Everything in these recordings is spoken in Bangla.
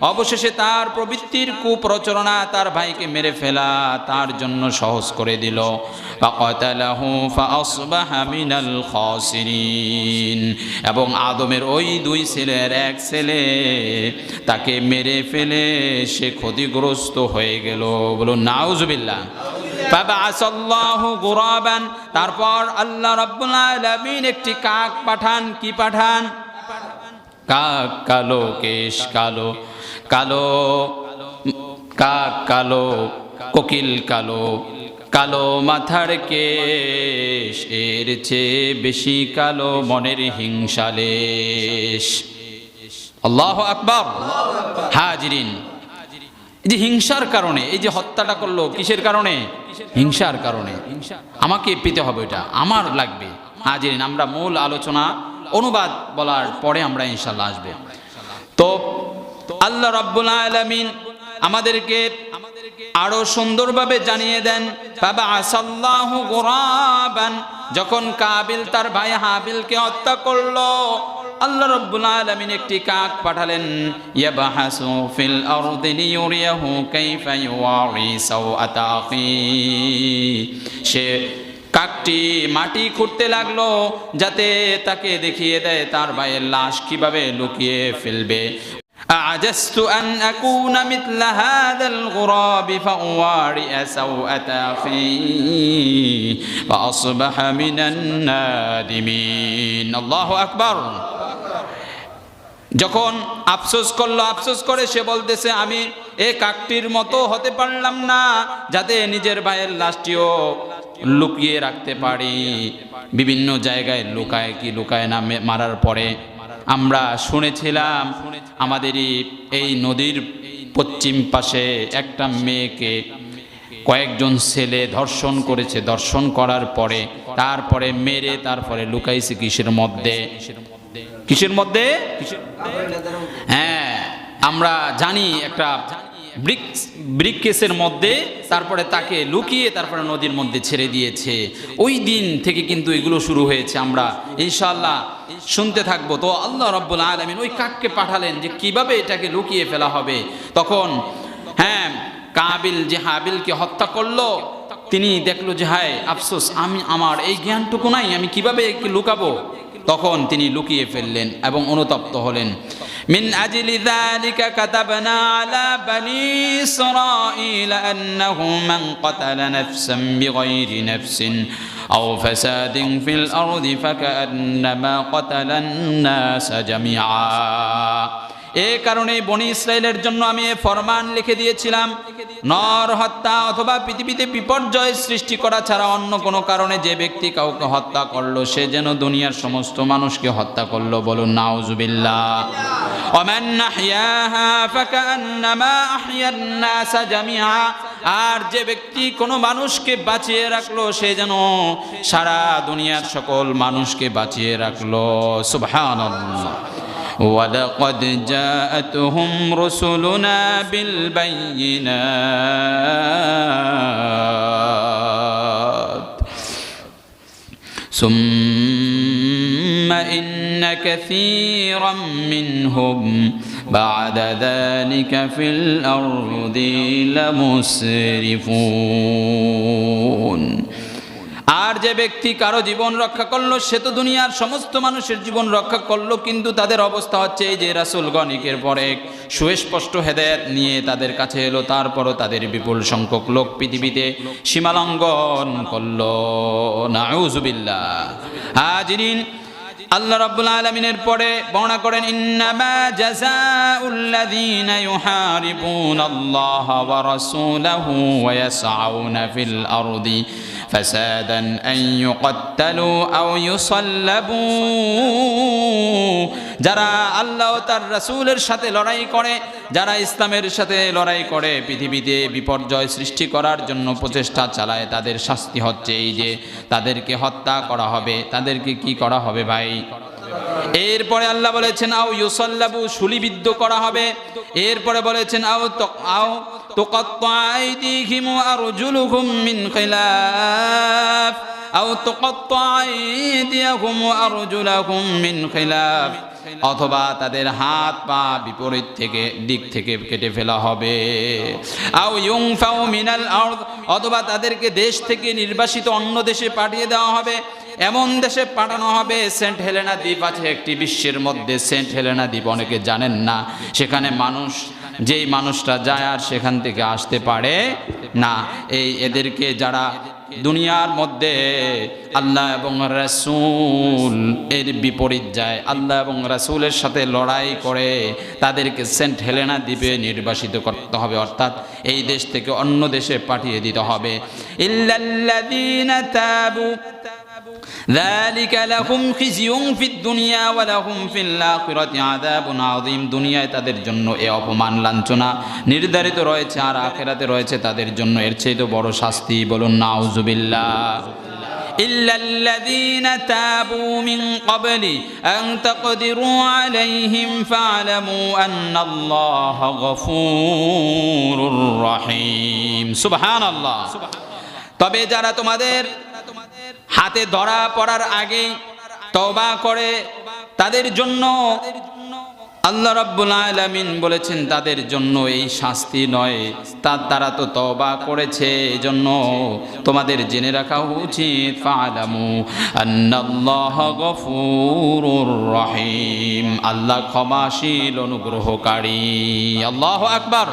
অবশেষে তার প্রবৃত্তির কুপ্রচরণা তার ভাইকে মেরে ফেলা তার জন্য সহজ করে দিল। এবং আদমের ওই দুই ছেলের এক ছেলে তাকে মেরে ফেলে সে ক্ষতিগ্রস্ত হয়ে গেল। বলো নাউজবিল্লা তারপর আল্লাহ রব্বুল একটি কাক পাঠান। কি পাঠান? কাক কালো, কেশ কালো। কালো কাক কালো, কোকিল কালো কালো মাথার কেশ, এর চেয়ে বেশি কালো মনের হিংসালেশ আল্লাহ আকবর। হাজিরিন। এই যে হিংসার কারণে, এই যে হত্যাটা করল, কিসের কারণে? হিংসার কারণে। আমাকে পেতে হবে এটা, আমার লাগবে। হাজিরিন, আমরা মূল আলোচনা, অনুবাদ বলার পরে আমরা ইনশাল্লাহ আসবে। তো আল্লাহ রাব্বুল আলামিন আমাদেরকে আরও সুন্দরভাবে জানিয়ে দেন, বাবা আসাল্লাহু গোরাবান। যখন কাবিল তার ভাই হাবিলকে হত্যা করল, আল্লাহ রাব্বুল আলামিন একটি কাক পাঠালেন, ইয়াবাহাসু ফিল আরদি লিয়ুরিয়াহু কাইফা ইউয়ারি সাওআতা আখি। সে কাকটি মাটি খুঁড়তে লাগল, যাতে তাকে দেখিয়ে দেয় তার ভাইয়ের লাশ কীভাবে লুকিয়ে ফেলবে। أعجزت أن أكون مثل هذا الغراب فأوارئ سوءة أخي فأصبح من النادمين الله أكبر যখন আফসোস করলো আফসোস করে সে বলতেছে আমি এ কাকটির মতো হতে পারলাম না যাতে নিজের ভাইয়ের লাশটিও লুকিয়ে রাখতে পারি বিভিন্ন জায়গায় লুকায় কি লুকায় না মে- মারার পরে আমরা শুনেছিলাম আমাদেরই এই নদীর পশ্চিম পাশে একটা মেয়েকে কয়েকজন ছেলে ধর্ষণ করেছে। ধর্ষণ করার পরে, তারপরে মেরে, তারপরে লুকাইছে কিসের মধ্যে? কিসের মধ্যে? হ্যাঁ আমরা জানি একটা ব্রিক ব্রিক কেসের মধ্যে, তারপরে তাকে লুকিয়ে তারপরে নদীর মধ্যে ছেড়ে দিয়েছে। ওই দিন থেকে কিন্তু এগুলো শুরু হয়েছে আমরা। ইনশাল্লাহ শুনতে থাকব। তো আল্লাহ রব্বুল আলমিন ওই কাককে পাঠালেন যে কীভাবে এটাকে লুকিয়ে ফেলা হবে। তখন হ্যাঁ কাবিল যে হাবিলকে হত্যা করল, তিনি দেখল যে, হায়, আফসোস, আমি, আমার এই জ্ঞানটুকু নাই, আমি কীভাবে লুকাবো? তখন তিনি লুকিয়ে ফেললেন এবং অনুতপ্ত হলেন। من أجل ذلك كتبنا على بني إسرائيل أنه من قتل نفسا بغير نفس أو فساد في الأرض فكأنما قتل الناس جميعا. এ কারণে বনি ইসরায়েলের জন্য আমি এ ফরমান লিখে দিয়েছিলাম, নর হত্যা অথবা পৃথিবীতে বিপর্যয় সৃষ্টি করা ছাড়া অন্য কোনো কারণে যে ব্যক্তি কাউকে হত্যা করল, সে যেন দুনিয়ার সমস্ত মানুষকে হত্যা করল বলুন আহইয়ান আর যে ব্যক্তি কোনো মানুষকে বাঁচিয়ে রাখল, সে যেন সারা দুনিয়ার সকল মানুষকে বাঁচিয়ে রাখল। সুবহানাল্লাহ। ولقد جاءتهم رسلنا بالبينات. ثم إن كثيرا منهم بعد ذلك في الأرض لمسرفون. আর যে ব্যক্তি কারও জীবন রক্ষা করল, সে তো দুনিয়ার সমস্ত মানুষের জীবন রক্ষা করল, কিন্তু তাদের অবস্থা হচ্ছে এই যে রাসুল গণিকের পরে সুস্পষ্ট হেদায়ত নিয়ে তাদের কাছে এলো, তারপরও তাদের বিপুল সংখ্যক লোক পৃথিবীতে সীমালঙ্ঘন করল। নাউজুবিল্লাহ হাজিরিন আল্লাহ রাব্বুল আলামিনের পরে বর্ণনা করেন, ইন্নামা জাযাউল্লাযীনা ইউহারিবুনাল্লাহা ওয়া রাসূলাহু ওয়া ইয়াসআউনা ফিল আরদি। فسادا أن يقتلوا أو يصلبوا যারা আল্লাহ ও তার রাসূলের সাথে লড়াই করে যারা ইসলামের সাথে লড়াই করে পৃথিবীতে বিপর্যয় সৃষ্টি করার জন্য প্রচেষ্টা চালায় তাদের শাস্তি হচ্ছে এই যে তাদেরকে হত্যা করা হবে তাদেরকে কি করা হবে ভাই এরপরে আল্লাহ বলেছেন আও ইউসাল্লাবু শুলিবিদ্ধ করা হবে এরপরে বলেছেন আও তো আও তুকাত্তাইদিহিম আরজুলুহুম মিন খিলাফ। আও তুকাত্তাইদিয়াহুম আরজুলাহুম মিন খিলাফ। অথবা তাদের হাত পা বিপরীত থেকে, দিক থেকে কেটে ফেলা হবে। আও মিনাল অথবা তাদেরকে দেশ থেকে নির্বাসিত অন্য দেশে পাঠিয়ে দেওয়া হবে। এমন দেশে পাঠানো হবে, সেন্ট হেলেনা দ্বীপ আছে একটি বিশ্বের মধ্যে। সেন্ট হেলেনা দ্বীপ অনেকে জানেন না। সেখানে মানুষ যেই মানুষটা যায় আর সেখান থেকে আসতে পারে না। এই এদেরকে যারা দুনিয়ার মধ্যে আল্লাহ এবং রাসূল এর বিপরীত যায়, আল্লাহ এবং রাসূলের সাথে লড়াই করে তাদেরকে সেন্ট হেলেনা দ্বীপে নির্বাসিত করতে হবে, অর্থাৎ এই দেশ থেকে অন্য দেশে পাঠিয়ে দিতে হবে। ইল্লাল্লাযীনা তাবু দুনিয়ায় তাদের জন্য এ অপমান লাঞ্ছনা নির্ধারিত রয়েছে আর আখেরাতে রয়েছে তাদের জন্য এর চেয়ে তো বড় শাস্তি বলুন নাউজুবিল্লাহ إلا الذين تابوا من قبل أن تقدروا عليهم فاعلموا أن الله غفور رحيم سبحان الله তবে যারা তোমাদের হাতে ধরা পড়ার আগেই তওবা করে, তাদের জন্য আল্লাহ রাব্বুল আলামিন বলেছেন, তাদের জন্য এই শাস্তি নয়। তা তারা তো তওবা করেছে, এজন্য তোমাদের জেনে রাখা উচিত। ফালামু আন্নাল্লাহ গফুরুর রহিম। আল্লাহ ক্ষমাশীল, অনুগ্রহকারী। আল্লাহু আকবার।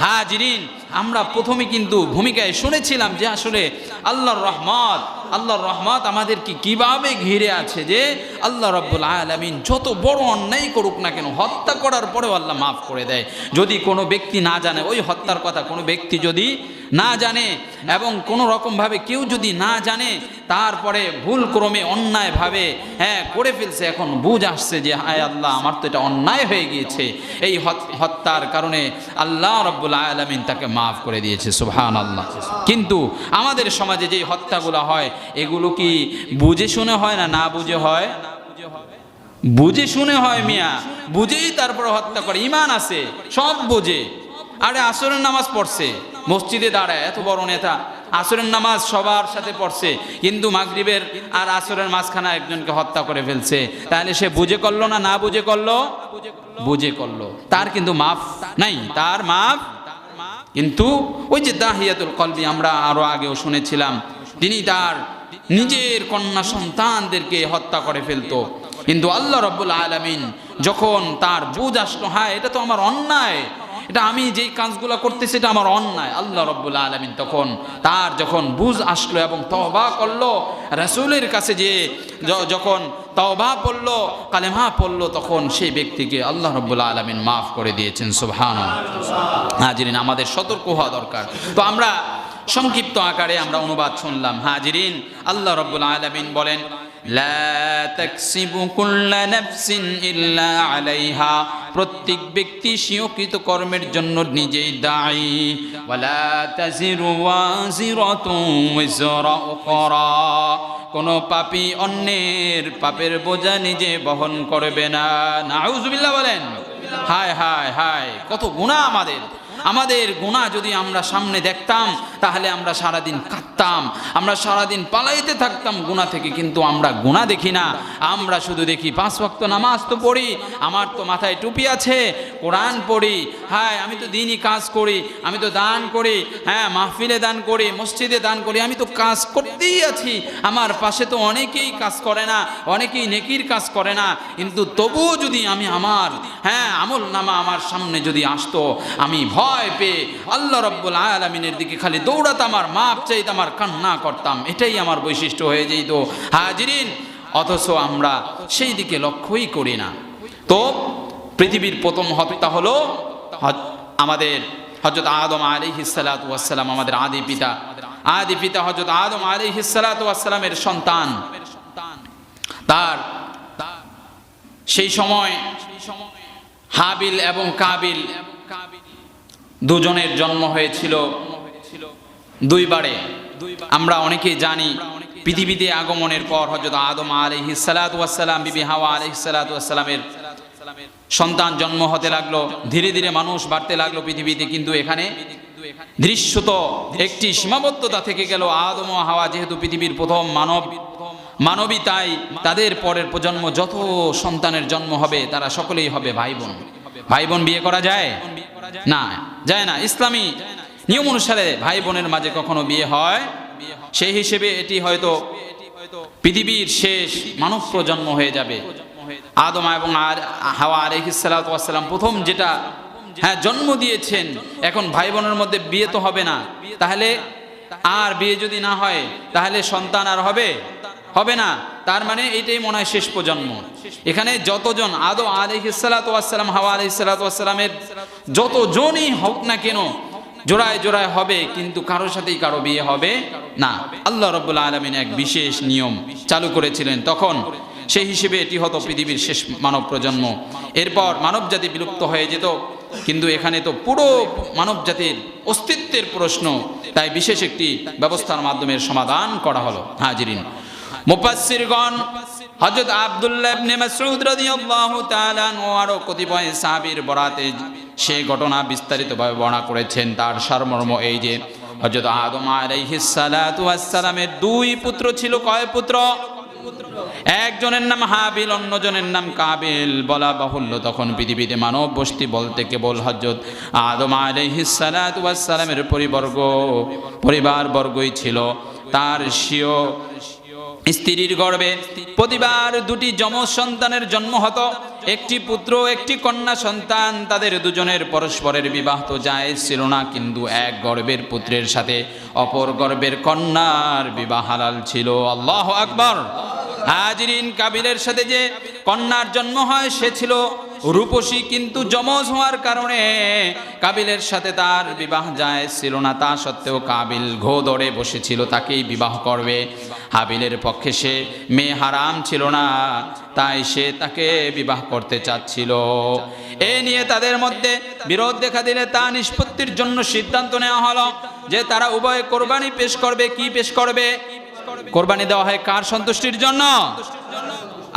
হাজিরিন, আমরা প্রথমে কিন্তু ভূমিকায় শুনেছিলাম যে আসলে আল্লাহর রহমত আল্লাহর রহমত আমাদেরকে কীভাবে ঘিরে আছে যে আল্লাহ রব্বুল আলমিন যত বড় অন্যায় করুক না কেন, হত্যা করার পরেও আল্লাহ মাফ করে দেয়। যদি কোনো ব্যক্তি না জানে, ওই হত্যার কথা কোনো ব্যক্তি যদি না জানে এবং কোনো রকমভাবে কেউ যদি না জানে, তারপরে ভুল ক্রমে অন্যায়ভাবে হ্যাঁ করে ফেলছে, এখন বুঝ আসছে যে, হায় আল্লাহ, আমার তো এটা অন্যায় হয়ে গিয়েছে। এই হত্যার কারণে আল্লাহ রব্বুল আলমিন তাকে মাফ করে দিয়েছে সুবহান আল্লাহ কিন্তু আমাদের সমাজে যে হত্যাগুলো হয় এগুলো কি বুঝে শুনে হয় না না বুঝে হয়? বুঝে শুনে হয় মিয়া। বুঝেই তারপরে হত্যা করে। ইমান আছে, সব বোঝে। আরে আসরের নামাজ পড়ছে, মসজিদে দাঁড়ায়, এত বড় নেতা। আসরের নামাজ সবার সাথে পড়ছে, কিন্তু মাগরিবের আর আসরের মাঝখানে একজনকে হত্যা করে ফেলছে। তাহলে সে বুঝে করল না না বুঝে করল? বুঝে করল। তার কিন্তু মাফ নাই, তার মাফ। কিন্তু ওই যে দাহিয়াতুল কলবি, আমরা আরও আগেও শুনেছিলাম তিনি তার নিজের কন্যা সন্তানদেরকে হত্যা করে ফেলতো। কিন্তু আল্লাহ রব্বুল আলামিন যখন তার বুঝ আসলো হ্যাঁ এটা তো আমার অন্যায়। এটা আমি যেই কাজগুলো করতেছি, এটা আমার অন্যায়। আল্লাহ রব্বুল আলমিন তখন তার যখন বুঝ আসলো এবং তওবা করল, রাসূলের কাছে যে যখন তওবা পড়ল, কালেমা পড়ল, তখন সেই ব্যক্তিকে আল্লাহ রব্বুল আলমিন মাফ করে দিয়েছেন। সুবহান আমাদের সতর্ক হওয়া দরকার। তো আমরা সংক্ষিপ্ত আকারে আমরা অনুবাদ শুনলাম। হাজিরিন, আল্লাহ রব্বুল আলমিন বলেন প্রত্যেক ব্যক্তি স্বীয়কৃত কর্মের জন্য নিজেই দায়ী। কোনো পাপি অন্যের পাপের বোঝা নিজে বহন করবে না। নাউজুবিল্লাহ বলেন, হায় হায় হায়, কত গুণা আমাদের। আমাদের গুণা যদি আমরা সামনে দেখতাম তাহলে আমরা সারাদিন কাঁদতাম আমরা সারাদিন পালাইতে থাকতাম গুণা থেকে, কিন্তু আমরা গুণা দেখি না। আমরা শুধু দেখি, পাঁচ ওয়াক্ত নামাজ তো পড়ি, আমার তো মাথায় টুপি আছে, কোরআন পড়ি হ্যাঁ আমি তো দিনই কাজ করি, আমি তো দান করি হ্যাঁ মাহফিলে দান করি, মসজিদে দান করি, আমি তো কাজ করতেই আছি। আমার পাশে তো অনেকেই কাজ করে না, অনেকেই নেকির কাজ করে না, কিন্তু তবুও যদি আমি আমার হ্যাঁ আমল নামা আমার সামনে যদি আসতো, আমি ভয় পেয়ে আল্লাহ রব্বুল আলমিনের দিকে খালি দৌড়াতাম আর মাপ চাইতাম কান্না করতাম, এটাই আমার বৈশিষ্ট্য হয়ে যেত। হাজিরিন, অথচ আমরা সেই দিকে লক্ষ্যই করি না। তো পৃথিবীর প্রথম হত্যা হলো আমাদের হজরত আদম আলী হিসালাতাম আমাদের আদি পিতা। আদি পিতা হজরত আদম আলী হিসালাতামের সন্তান। তার সেই সময় হাবিল এবং কাবিল দুজনের জন্ম হয়েছিল দুইবারে। আমরা অনেকেই জানি পৃথিবীতে আগমনের পর হজরত আদম আলহিসালাতাম বিবি হাওয়া আলহিসালাতামের সন্তান জন্ম হতে লাগল, ধীরে ধীরে মানুষ বাড়তে লাগল পৃথিবীতে, কিন্তু এখানে দৃশ্যত একটি সীমাবদ্ধতা থেকে গেল আদম হাওয়া, যেহেতু পৃথিবীর প্রথম মানব মানবী তাই তাদের পরের প্রজন্ম যত সন্তানের জন্ম হবে, তারা সকলেই হবে ভাই বোন। ভাই বোন বিয়ে করা যায়? না যায় না। ইসলামী নিয়ম অনুসারে ভাই বোনের মাঝে কখনো বিয়ে হয়? সেই হিসেবে এটি হয়তো পৃথিবীর শেষ মানব প্রজন্ম হয়ে যাবে। আদম এবং আর হাওয়া আলহিসাল্লাম প্রথম যেটা হ্যাঁ জন্ম দিয়েছেন, এখন ভাই বোনের মধ্যে বিয়ে তো হবে না। তাহলে আর বিয়ে যদি না হয়, তাহলে সন্তান আর হবে? হবে না। তার মানে এটাই মনে হয় শেষ প্রজন্ম। এখানে যতজন আদো আলহিসাল্লাম হাওয়া আলহিসাল্লামের যতজনই হোক না কেন জোড়ায় জোড়ায় হবে, কিন্তু কারোর সাথেই কারও বিয়ে হবে না। আল্লাহ রব্বুল্লা আলমিন এক বিশেষ নিয়ম চালু করেছিলেন। তখন সেই হিসেবে এটি হতো পৃথিবীর শেষ মানব প্রজন্ম। এরপর মানব জাতি বিলুপ্ত হয়ে যেত, কিন্তু এখানে তো পুরো মানব জাতির অস্তিত্বের প্রশ্ন। তাই বিশেষ একটি ব্যবস্থার মাধ্যমে সমাধান করা হলো। হাজিরিন। মুফাসসিরগণ, হযরত আব্দুল্লাহ ইবনে মাসউদ রাদিয়াল্লাহু তাআলা আরও কতিপয় সাহাবীর বরাতে সে ঘটনা বিস্তারিতভাবে বর্ণনা করেছেন তার সারমর্ম এই যে হযরত আদম আলাইহিস সালাতু ওয়াস সালামের দুই পুত্র ছিল। কয় পুত্র? একজনের নাম হাবিল, অন্যজনের নাম কাবিল। বলা বাহুল্য তখন পৃথিবীতে মানব বস্তি বলতে কেবল হজরত আদম আলহিসালামের পরিবর্গ পরিবার বর্গই ছিল। তার স্বীয় স্ত্রীর গর্বে প্রতিবার দুটি যমজ সন্তানের জন্ম হতো। একটি পুত্র, একটি কন্যা সন্তান, তাদের দুজনের পরস্পরের বিবাহ তো যায় ছিল না, কিন্তু এক গর্বের পুত্রের সাথে অপর গর্বের কন্যার বিবাহ হালাল ছিল। আল্লাহ আকবর। হাজরিন কাবিলের সাথে যে কন্যার জন্ম হয়, সে ছিল রূপসী কিন্তু যমজ হওয়ার কারণে কাবিলের সাথে তার বিবাহ যায় ছিল না। তা সত্ত্বেও কাবিল ঘো দরে বসেছিল, তাকেই বিবাহ করবে। হাবিলের পক্ষে সে মেয়ে হারাম ছিল না, তাই সে তাকে বিবাহ করতে চাচ্ছিল। এ নিয়ে তাদের মধ্যে বিরোধ দেখা দিলে তা নিষ্পত্তির জন্য সিদ্ধান্ত নেওয়া হলো যে তারা উভয় কোরবানি পেশ করবে, কি পেশ করবে? কোরবানি দেওয়া হয় কার সন্তুষ্টির জন্য?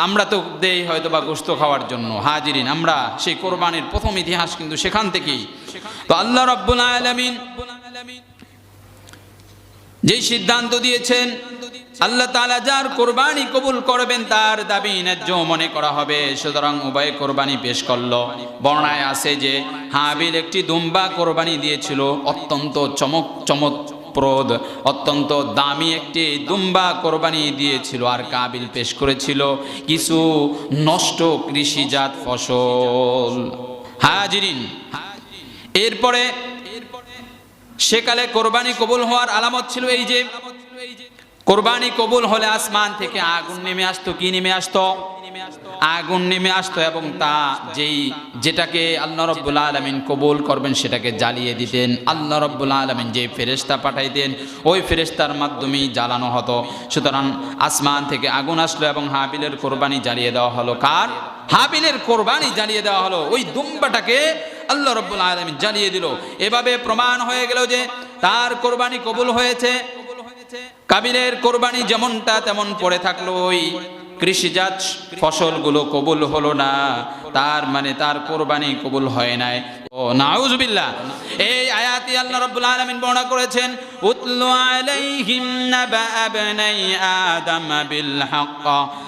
আমরা তো দেই হয়তো বা গোস্ত খাওয়ার জন্য, হাজিরিন, আমরা সেই কোরবানির প্রথম ইতিহাস কিন্তু সেখান থেকেই। তো আল্লাহ রব্বুল আলামিন যেই সিদ্ধান্ত দিয়েছেন, আল্লাহ তাআলা যার কোরবানি কবুল করবেন তার দাবি ন্যায্য মনে করা হবে। সুতরাং উভয় কোরবানি পেশ করল। বর্ণায় আছে যে হাবিল একটি দুম্বা কোরবানি দিয়েছিল, অত্যন্ত চমক চমক প্রদ অত্যন্ত দামি একটি দুম্বা কোরবানি দিয়েছিল আর কাবিল পেশ করেছিল কিছু নষ্ট কৃষিজাত ফসল। হাজিরিন, এরপরে সেকালে কোরবানি কবুল হওয়ার আলামত ছিল এই যে, কোরবানি কবুল হলে আসমান থেকে আগুন নেমে আসতো, কি নেমে আসতো? আগুন নেমে আসতো এবং তা যেই যেটাকে আল্লাহ রব্বুল আলমিন কবুল করবেন সেটাকে জ্বালিয়ে দিতেন। আল্লাহ রব্বুল আলমিন যে ফেরেস্তা পাঠাইতেন, ওই ফেরেস্তার মাধ্যমেই জ্বালানো হতো। সুতরাং আসমান থেকে আগুন আসলো এবং হাবিলের কোরবানি জ্বালিয়ে দেওয়া হলো। কার? হাবিলের কোরবানি জ্বালিয়ে দেওয়া হলো। ওই দুম্বাটাকে আল্লাহ রব্বুল আলমিন জ্বালিয়ে দিল। এভাবে প্রমাণ হয়ে গেল যে তার কোরবানি কবুল হয়েছে। কাবিলের কোরবানি যেমনটা তেমন পড়ে থাকল ওই কৃষিজাত ফসলগুলো কবুল হলো না। তার মানে তার কোরবানি কবুল হয় নাই। ও এই আয়াতি বর্ণনা করেছেন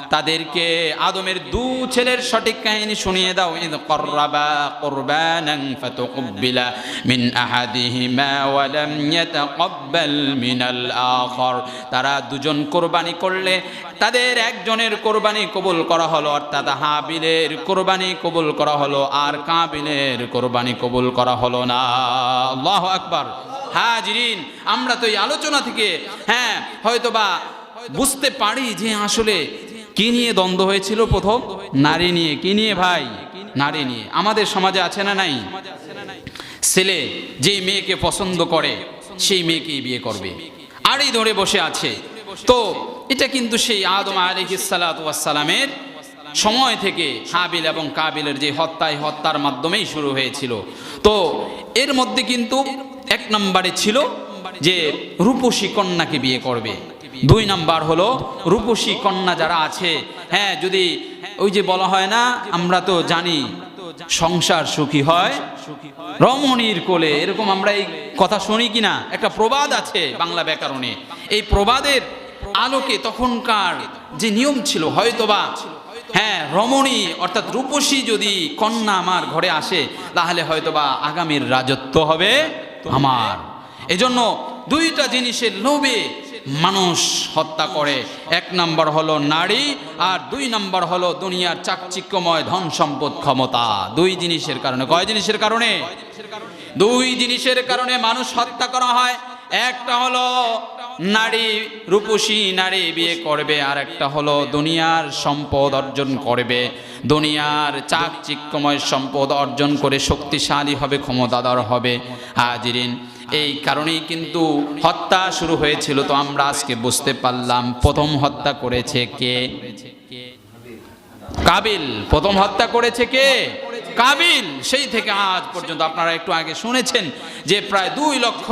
তাদেরকে আদমের দু ছেলের সঠিক কাহিনী শুনিয়ে দাও মিন তারা দুজন কোরবানি করলে, তাদের একজনের কোরবানি কবুল করা হলো, অর্থাৎ হাবিলের কোরবানি কবুল করা হলো, আর কাবিলের কোরবানি কবুল করা হলো না। আল্লাহ আকবার। হাজিরিন, আমরা তো এই আলোচনা থেকে হ্যাঁ হয়তোবা বুঝতে পারি যে আসলে কি নিয়ে দ্বন্দ্ব হয়েছিল প্রথম? নারী নিয়ে। কি নিয়ে ভাই? নারী নিয়ে। আমাদের সমাজে আছে না নাই? ছেলে যেই মেয়েকে পছন্দ করে, সেই মেয়েকেই বিয়ে করবে। আড়ই ধরে বসে আছে। তো এটা কিন্তু সেই আদম আলিহিসালামের সময় থেকে হাবিল এবং কাবিলের যে হত্যায় হত্যার মাধ্যমেই শুরু হয়েছিল। তো এর মধ্যে কিন্তু এক নম্বরে ছিল যে রূপসী কন্যাকে বিয়ে করবে। দুই নাম্বার হলো রূপসী কন্যা যারা আছে হ্যাঁ যদি ওই যে বলা হয় না, আমরা তো জানি সংসার সুখী হয়, রমণীর কোলে, এরকম আমরা এই কথা শুনি কিনা? একটা প্রবাদ আছে বাংলা ব্যাকরণে। এই প্রবাদের আলোকে তখনকার যে নিয়ম ছিল, হয়তোবা হ্যাঁ রমণী, অর্থাৎ রূপসী যদি কন্যা আমার ঘরে আসে, তাহলে হয়তোবা আগামীর রাজত্ব হবে আমার। এজন্য দুইটা জিনিসের লোভে মানুষ হত্যা করে। এক নম্বর হলো নারী, আর দুই নম্বর হলো দুনিয়ার চাকচিক্যময় ধন সম্পদ ক্ষমতা। দুই জিনিসের কারণে। কয় জিনিসের কারণে? দুই জিনিসের কারণে মানুষ হত্যা করা হয়। একটা হলো নারী রূপসী নারী বিয়ে করবে আর একটা হলো দুনিয়ার সম্পদ অর্জন করবে। দুনিয়ার চাকচিক্যময় সম্পদ অর্জন করে শক্তিশালী হবে, ক্ষমতাধর হবে। হাজিরিন, এই কারণেই কিন্তু হত্যা শুরু হয়েছিল, তো আমরা আজকে বুঝতে পারলাম প্রথম হত্যা করেছে কে? কাবিল, প্রথম হত্যা করেছে কে? কাবিল, সেই থেকে আজ পর্যন্ত আপনারা একটু আগে শুনেছেন যে প্রায় দুই লক্ষ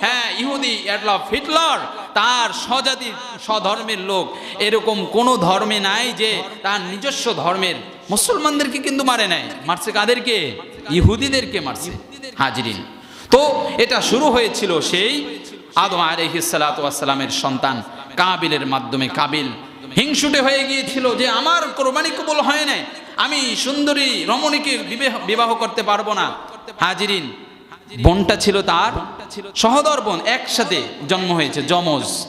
হ্যাঁ ইহুদি অ্যাডলফ হিটলার, তার স্বজাতি, স্বধর্মের লোক। এরকম কোনো ধর্মে নাই যে তার নিজস্ব ধর্মের। মুসলমানদেরকে কিন্তু মারে নাই। মারছে কাদেরকে? ইহুদিদেরকে মারছে। হাজরিন। তো এটা শুরু হয়েছিল সেই আদম আলহিসালামের সন্তান কাবিলের মাধ্যমে। কাবিল হিংসুটে হয়ে গিয়েছিল যে, আমার কোরবানি কবল হয় নাই। আমি সুন্দরী রমণীকে বিবাহ- করতে পারব না। হাজিরিন, বোনটা ছিল তার সহদর বোন, একসাথে জন্ম হয়েছে, যমজ।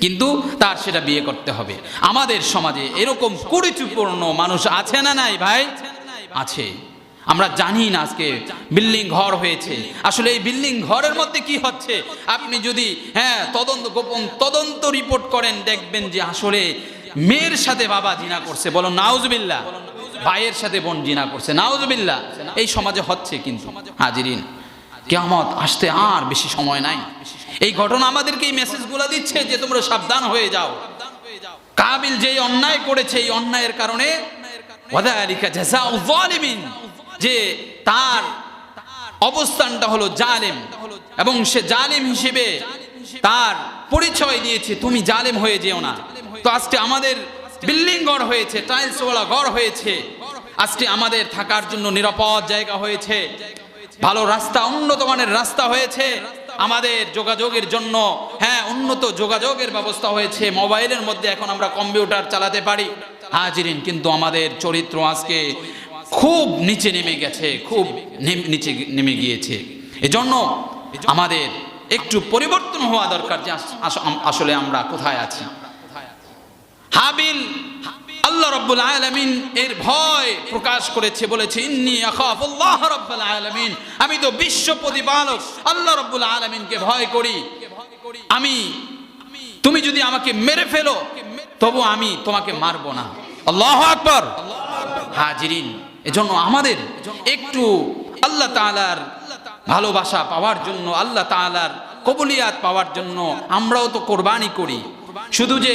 কিন্তু তার সেটা বিয়ে করতে হবে। আমাদের সমাজে এরকম কুড়িচুপূর্ণ মানুষ আছে না নাই ভাই? আছে। আমরা জানি না আজকে বিল্ডিং ঘর হয়েছে। আসলে এই বিল্ডিং ঘরের মধ্যে কি হচ্ছে? আপনি যদি হ্যাঁ তদন্ত, গোপন তদন্ত রিপোর্ট করেন, দেখবেন যে আসলে মেয়ের সাথে বাবা জিনা করছে, বলো নাউজবিল্লা ভাইয়ের সাথে বোন জিনা করছে নাউজবিল্লা এই সমাজে হচ্ছে কিন্তু হাজিরিন। কেয়ামত আসতে আর বেশি সময় নাই। এই ঘটনা আমাদেরকে এই মেসেজগুলো দিচ্ছে যে তোমরা সাবধান হয়ে যাও। কাবিল যে অন্যায় করেছে, এই অন্যায়ের কারণে যে তার অবস্থানটা হলো জালেম এবং সে জালেম হিসেবে তার পরিচয় দিয়েছে, তুমি জালেম হয়ে যেও না। তো আজকে আমাদের বিল্ডিং ঘর হয়েছে টাইলসওয়ালা ঘর হয়েছে। আজকে আমাদের থাকার জন্য নিরাপদ জায়গা হয়েছে। ভালো রাস্তা, উন্নত মানের রাস্তা হয়েছে। আমাদের যোগাযোগের জন্য হ্যাঁ উন্নত যোগাযোগের ব্যবস্থা হয়েছে। মোবাইলের মধ্যে এখন আমরা কম্পিউটার চালাতে পারি। হাজিরিন, কিন্তু আমাদের চরিত্র আজকে খুব নিচে নেমে গেছে, খুব নিচে নেমে গিয়েছে। এজন্য আমাদের একটু পরিবর্তন হওয়া দরকার যে আস- আস- আসলে আমরা কোথায় আছি। হাবিল, আল্লাহ রব্বুল আলামিন এর ভয় প্রকাশ করেছে, বলেছে, ইন্নি আখাফুল্লাহ রব্বুল আলমিন। আমি তো বিশ্ব প্রতিপালক, আল্লাহ রব্বুল আলামিনকে ভয় করি। আমি, তুমি যদি আমাকে মেরে ফেলো, তবু আমি তোমাকে মারবো না। আল্লাহ আকবার। হাজিরিন, এজন্য আমাদের একটু আল্লাহ তাআলার ভালোবাসা পাওয়ার জন্য, আল্লাহ তাআলার কবুলিয়াত পাওয়ার জন্য আমরাও তো কোরবানি করি। শুধু যে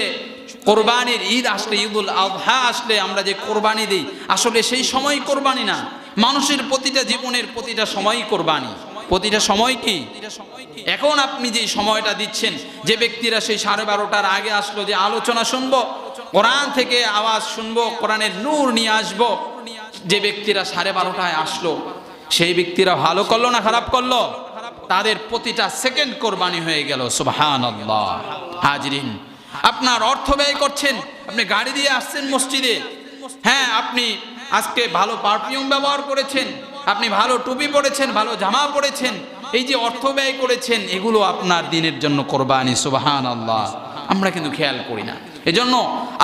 কোরবানির ঈদ আসলে, ঈদুল আজহা আসলে আমরা যে কোরবানি দিই, আসলে সেই সময় কোরবানি না। মানুষের প্রতিটা জীবনের প্রতিটা সময় কোরবানি। প্রতিটা সময় কি? এখন আপনি যে সময়টা দিচ্ছেন, যে ব্যক্তিরা সেই সাড়ে বারোটার আগে আসলো যে আলোচনা শুনব, কোরআন থেকে আওয়াজ শুনব, কোরআনের নূর নিয়ে আসব, যে ব্যক্তিরা সাড়ে বারোটায় আসলো, সেই ব্যক্তিরা ভালো করল না খারাপ করল? তাদের প্রতিটা সেকেন্ড কোরবানি হয়ে গেল সুবহান হাজরিন আপনার অর্থ ব্যয় করছেন। আপনি গাড়ি দিয়ে আসছেন মসজিদে। হ্যাঁ আপনি আজকে ভালো পারফিউম ব্যবহার করেছেন। আপনি ভালো টুপি পরেছেন, ভালো জামা পরেছেন। এই যে অর্থ ব্যয় করেছেন, এগুলো আপনার দিনের জন্য কোরবানি সুবাহান আল্লাহ আমরা কিন্তু খেয়াল করি না। এজন্য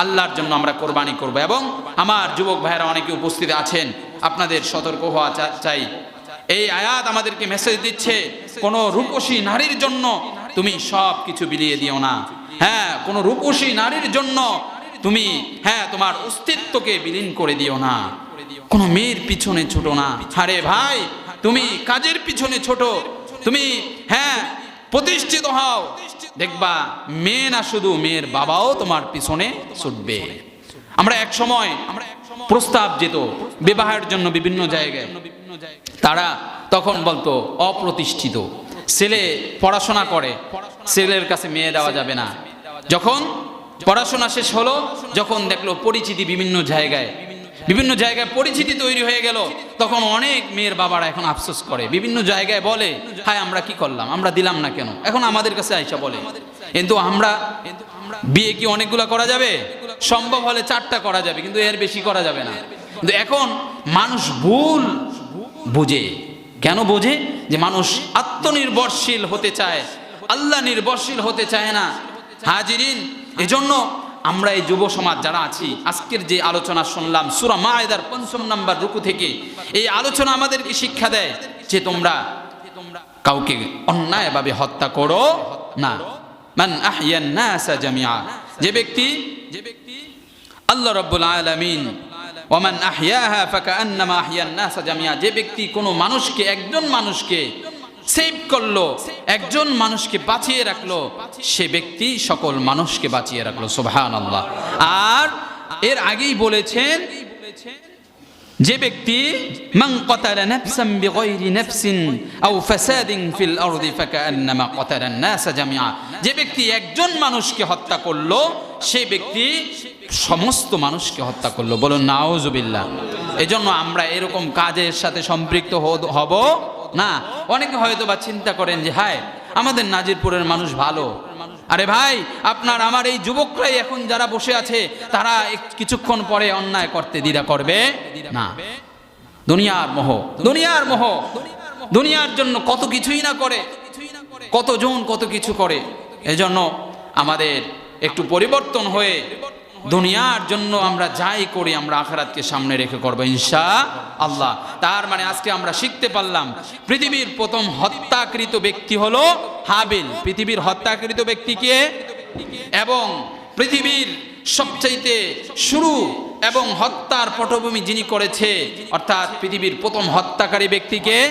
আল্লাহর জন্য আমরা কোরবানি করব এবং আমার যুবক ভাইয়েরা অনেকে উপস্থিত আছেন। আপনাদের সতর্ক হওয়া চাই। এই আয়াত আমাদেরকে মেসেজ দিচ্ছে, কোনো রূপসী নারীর জন্য তুমি সব কিছু বিলিয়ে দিও না। হ্যাঁ কোন রূপসী নারীর জন্য তুমি হ্যাঁ তোমার অস্তিত্বকে বিলীন করে দিও না। কোন মেয়ের পিছনে ছোট না। আরে ভাই, তুমি কাজের পিছনে ছোট। তুমি হ্যাঁ প্রতিষ্ঠিত হও। দেখবা, মেয়ে না শুধু মেয়ের বাবাও তোমার পিছনে ছুটবে। আমরা এক সময় প্রস্তাব যেত বিবাহের জন্য বিভিন্ন জায়গায়। তারা তখন বলতো, অপ্রতিষ্ঠিত। ছেলে পড়াশোনা করে, ছেলের কাছে মেয়ে দেওয়া যাবে না। যখন পড়াশোনা শেষ হলো, যখন দেখল পরিচিতি বিভিন্ন জায়গায়। বিভিন্ন জায়গায় পরিচিতি তৈরি হয়ে গেল, তখন অনেক মেয়ের বাবারা এখন আফসোস করে। বিভিন্ন জায়গায় বলে, হায়, আমরা কি করলাম? আমরা দিলাম না কেন? এখন আমাদের কাছে আইসা বলে, কিন্তু আমরা বিয়ে কি অনেকগুলা করা যাবে? সম্ভব হলে চারটা করা যাবে, কিন্তু এর বেশি করা যাবে না। কিন্তু এখন মানুষ ভুল বুঝে। কেন বোঝে? যে মানুষ আত্মনির্ভরশীল হতে চায়। আল্লাহ নির্ভরশীল হতে চায় না। হাজিরিন, এজন্য আমরা এই যুব সমাজ যারা আছি, আজকের যে আলোচনা শুনলাম, সুরা মায়েদার পঞ্চম নাম্বার রুকু থেকে, এই আলোচনা আমাদেরকে শিক্ষা দেয় যে তোমরা কাউকে অন্যায়ভাবে হত্যা করো না। মান আহিয়ান নাসা জামিয়া যে ব্যক্তি যে ব্যক্তি আল্লাহ রাব্বুল আলামিন ওমান আহিয়াহা ফাকান্নামা আহিয়ান নাসা জামিয়া যে ব্যক্তি কোনো মানুষকে, একজন মানুষকে সেভ করল, একজন মানুষকে বাঁচিয়ে রাখল, সে ব্যক্তি সকল মানুষকে বাঁচিয়ে রাখল, সুবহানাল্লাহ। আর এর আগেই বলেছেন, যে ব্যক্তি যে ব্যক্তি একজন মানুষকে হত্যা করল, সে ব্যক্তি সমস্ত মানুষকে হত্যা করল। বলুন, নাউজুবিল্লাহ। এজন্য আমরা এরকম কাজের সাথে সম্পৃক্ত হব না, অনেকে হয়তো বা চিন্তা করেন যে, হায়, আমাদের নাজিরপুরের মানুষ ভালো। আরে ভাই, আপনার, আমার এই যুবকরাই এখন যারা বসে আছে, তারা কিছুক্ষণ পরে অন্যায় করতে দ্বিধা করবে? না। দুনিয়ার মোহ। দুনিয়ার মোহ। দুনিয়ার জন্য কত কিছুই না করে। কতজন কত কিছু করে। এজন্য আমাদের একটু পরিবর্তন হয়ে দুনিয়ার জন্য আমরা যাই করি, আমরা আখরাতকে সামনে রেখে করব ইনশা আল্লাহ তার মানে আজকে আমরা শিখতে পারলাম, পৃথিবীর প্রথম হত্যাকৃত ব্যক্তি হলো হাবিল। পৃথিবীর হত্যাকৃত ব্যক্তিকে এবং পৃথিবীর সবচাইতে শুরু এবং হত্যার পটভূমি যিনি করেছে, অর্থাৎ পৃথিবীর প্রথম হত্যাকারী ব্যক্তিকে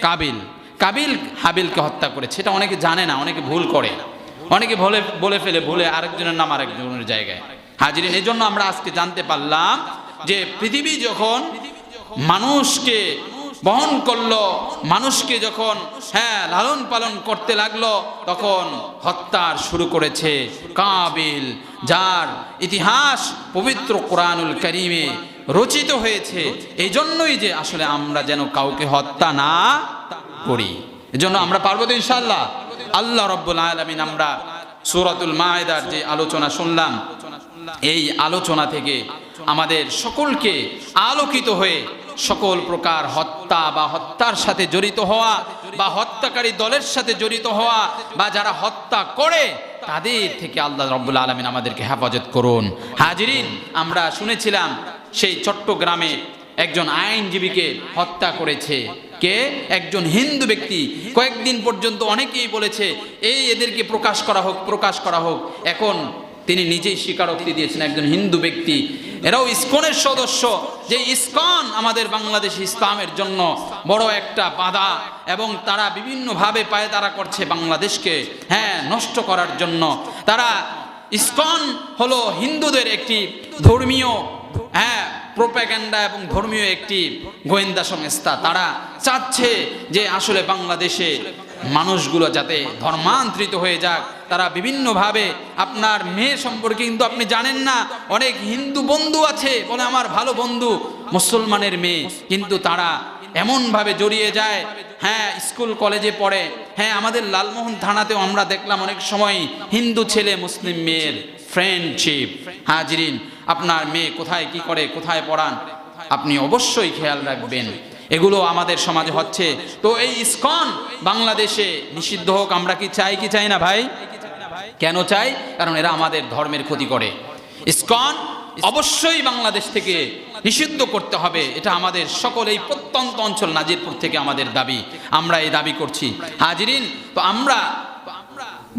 কাবিল। কাবিল হাবিলকে হত্যা করেছে। এটা অনেকে জানে না, অনেকে ভুল করে। অনেকে বলে বলে ফেলে, ভুলে আরেকজনের নাম আরেকজনের জায়গায়। হাজিরিন এই জন্য আমরা আজকে জানতে পারলাম যে পৃথিবী যখন মানুষকে বহন করল, মানুষকে যখন হ্যাঁ লালন পালন করতে লাগল, তখন হত্যার শুরু করেছে কাবিল, যার ইতিহাস পবিত্র কোরআনুল করিমে রচিত হয়েছে। এই জন্যই যে আসলে আমরা যেন কাউকে হত্যা না করি। এজন্য আমরা পারব তো ইনশাল্লাহ আল্লাহ রব্বুল আলমিন আমরা সুরাতুল মায়েদার যে আলোচনা শুনলাম এই আলোচনা থেকে আমাদের সকলকে আলোকিত হয়ে সকল প্রকার হত্যা বা হত্যার সাথে জড়িত হওয়া বা হত্যাকারী দলের সাথে জড়িত হওয়া বা যারা হত্যা করে, তাদের থেকে আল্লাহ রব্বুল আলমিন আমাদেরকে হেফাজত করুন। হাজিরিন, আমরা শুনেছিলাম সেই চট্টগ্রামে একজন আইনজীবীকে হত্যা করেছে। কে? একজন হিন্দু ব্যক্তি। কয়েকদিন পর্যন্ত অনেকেই বলেছে, এই এদেরকে প্রকাশ করা হোক, প্রকাশ করা হোক। এখন তিনি নিজেই স্বীকারোক্তি দিয়েছেন, একজন হিন্দু ব্যক্তি। এরাও ইসকনের সদস্য। যে ইসকন আমাদের বাংলাদেশ ইসলামের জন্য বড় একটা বাধা এবং তারা বিভিন্নভাবে পায়ে তারা করছে বাংলাদেশকে হ্যাঁ নষ্ট করার জন্য। তারা ইসকন হলো হিন্দুদের একটি ধর্মীয় হ্যাঁ প্রোপাগ্যান্ডা এবং ধর্মীয় একটি গোয়েন্দা সংস্থা। তারা চাচ্ছে যে আসলে বাংলাদেশে মানুষগুলো যাতে ধর্মান্তরিত হয়ে যাক, তারা বিভিন্নভাবে আপনার মেয়ে সম্পর্কে কিন্তু আপনি জানেন না, অনেক হিন্দু বন্ধু আছে বলে আমার ভালো বন্ধু মুসলমানের মেয়ে, কিন্তু তারা এমনভাবে জড়িয়ে যায় হ্যাঁ স্কুল কলেজে পড়ে হ্যাঁ আমাদের লালমোহন থানাতেও আমরা দেখলাম অনেক সময় হিন্দু ছেলে, মুসলিম মেয়ের ফ্রেন্ডশিপ হাজিরিন, আপনার মেয়ে কোথায় কি করে, কোথায় পড়ান, আপনি অবশ্যই খেয়াল রাখবেন। এগুলো আমাদের সমাজে হচ্ছে। তো এই ইস্কন বাংলাদেশে নিষিদ্ধ হোক, আমরা কি চাই কি চাই না ভাই? কেন চাই? কারণ এরা আমাদের ধর্মের ক্ষতি করে। ইস্কন অবশ্যই বাংলাদেশ থেকে নিষিদ্ধ করতে হবে, এটা আমাদের সকল এই প্রত্যন্ত অঞ্চল নাজিরপুর থেকে আমাদের দাবি। আমরা এই দাবি করছি। হাজিরিন, তো আমরা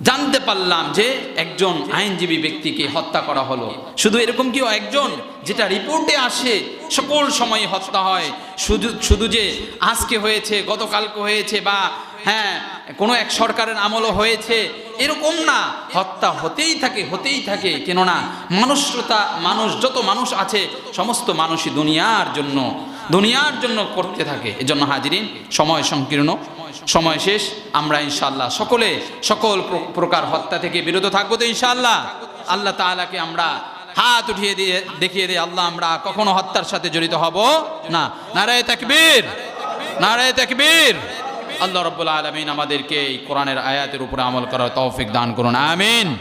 জানতে পারলাম যে একজন আইনজীবী ব্যক্তিকে হত্যা করা হলো। শুধু এরকম কি একজন যেটা রিপোর্টে আসে, সকল সময় হত্যা হয়? শুধু শুধু যে আজকে হয়েছে, গতকালকে হয়েছে বা হ্যাঁ কোনো এক সরকারের আমলও হয়েছে, এরকম না। হত্যা হতেই থাকে হতেই থাকে। কেননা, মানুষতা, মানুষ, যত মানুষ আছে, সমস্ত মানুষই দুনিয়ার জন্য দুনিয়ার জন্য করতে থাকে। এজন্য হাজিরিন, সময় সংকীর্ণ, সময় শেষ। আমরা ইনশাল্লাহ সকলে সকল প্র- প্রকার হত্যা থেকে বিরত থাকব তো ইনশাল্লাহ আল্লাহ তাআলাকে আমরা হাত উঠিয়ে দিয়ে, দেখিয়ে দিয়ে আল্লাহ আমরা কখনো হত্যার সাথে জড়িত হব না। নারায় তাকবীর নারায় তাকবীর। আল্লাহ রব্বুল আলমিন আমাদেরকে এই কোরআনের আয়াতের উপরে আমল করার তৌফিক দান করুন। আমিন।